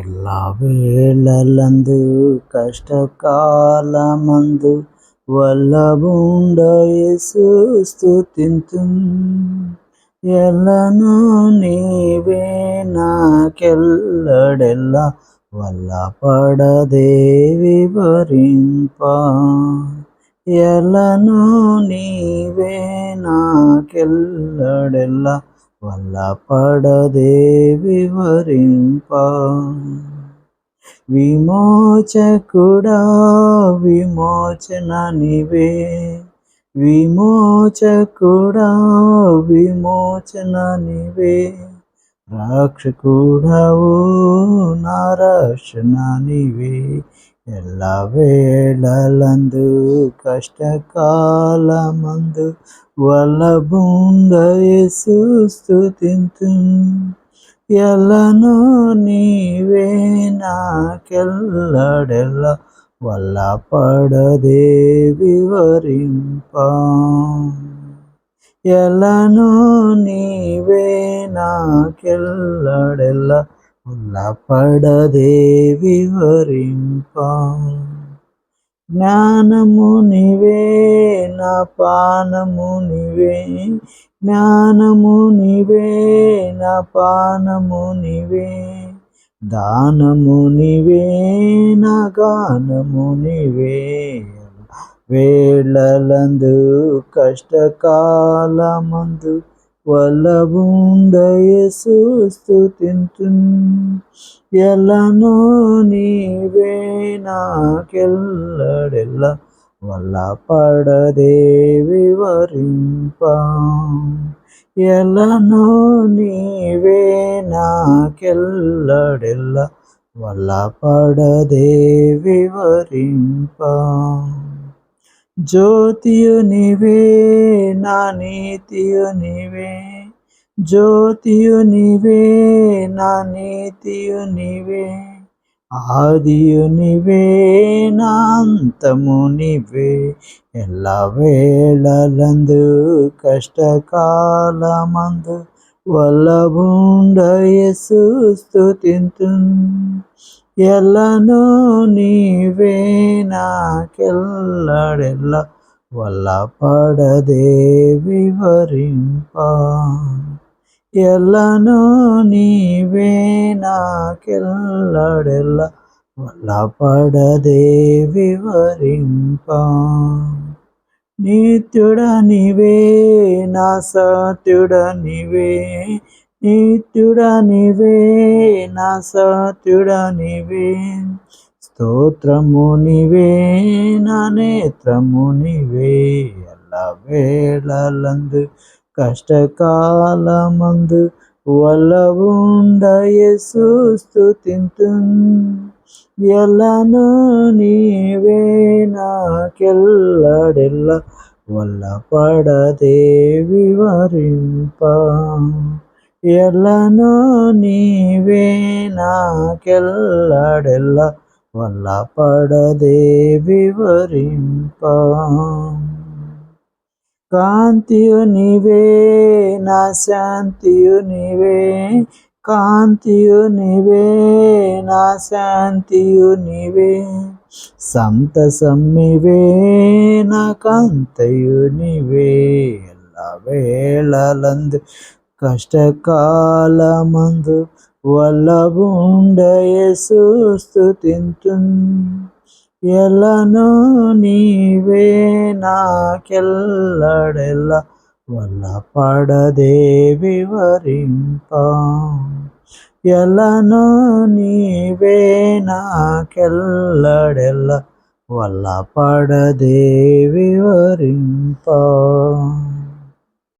எல்லா వేళలందు కష్టకాలమందు వల్లభుండ యేసు స్తుతింతు ఎల్లను నీవే నాకెల్లడెల్ల వల్ల పడదేవి భరింప ఎల్లను నీవే నాకెల్లడెల్ల వల్ల పడదేవి వరింప. విమోచకుడా విమోచన నివే. విమోచకుడా విమోచన నివే. రక్షకుడవు నా రక్షణ నివే. ఎల్ల వేళలందు కష్టకాలమందు వల్లభుండ స్థుతింతు ఎల్లను నీవే నాకెల్లడెల్ల వల్ల పడదే వివరింప ఎల్లను నీవే నాకెల్లడెల్ల ఉల్లపడదేవి వరింప జ్ఞానము నివే నా పానము నివే. జ్ఞానము నివే నా పానము నివే. దానము నివే నా గానము నివే. వేళలందు కష్టకాలమందు వల్లభుండయసు స్తుతింతు ఎలను నీవే నాకెల్లడెల్ల వల్ల పడదేవి వరింప ఎలను నీవే నాకెల్లడెల్ల వల్ల పడదేవి వరింప జ్యోతియు నీవే నా నీతియు నీవే జ్యోతియు నీవే నా నీతియు నివే ఆదియు నివే నాంతము నీవే ఎలా వేళలందు కష్టకాలమందు వల్లభుండ యేసు స్తుతింతు ఎల్లను నీవే నాకెల్లడెల్ల వల్ల పడదే వివరింప. ఎల్లను నీవే నాకెల్లడెల్ల వల్ల పడదే వివరింప. నిత్యుడ నివే నా సత్యుడ నివే నిత్యుడ నివే నా సత్యుడ నివే స్తోత్రము నివే నా నేత్రము నివే ఎల్ల వేళలందు కష్టకాలమందు వల్లవుండ యేసు స్తుతింతు. ఎల్లను నీవే నాకెల్లడెల్ల వల్ల పడదే వరింప ఎల్లను నీవే నాకెల్లడెల్ల వల్ల పడదే వివరింప. కాంతియు నీవే నా శాంతియు నీవే కాంతియు నీవే నా శాంతియు నీవే సంతసమ్మివే నా కాంతయు నీవే ఎల్ల వేళలందు కష్టకాలమందు వల్లభుండ యేసు స్తుతింతు నీవే నాకెల్లడెల్ల వల్ల పడదే వివరింప ఎల్లను నీవే నాకెల్లడెల్ల వల్ల పడదే వివరింప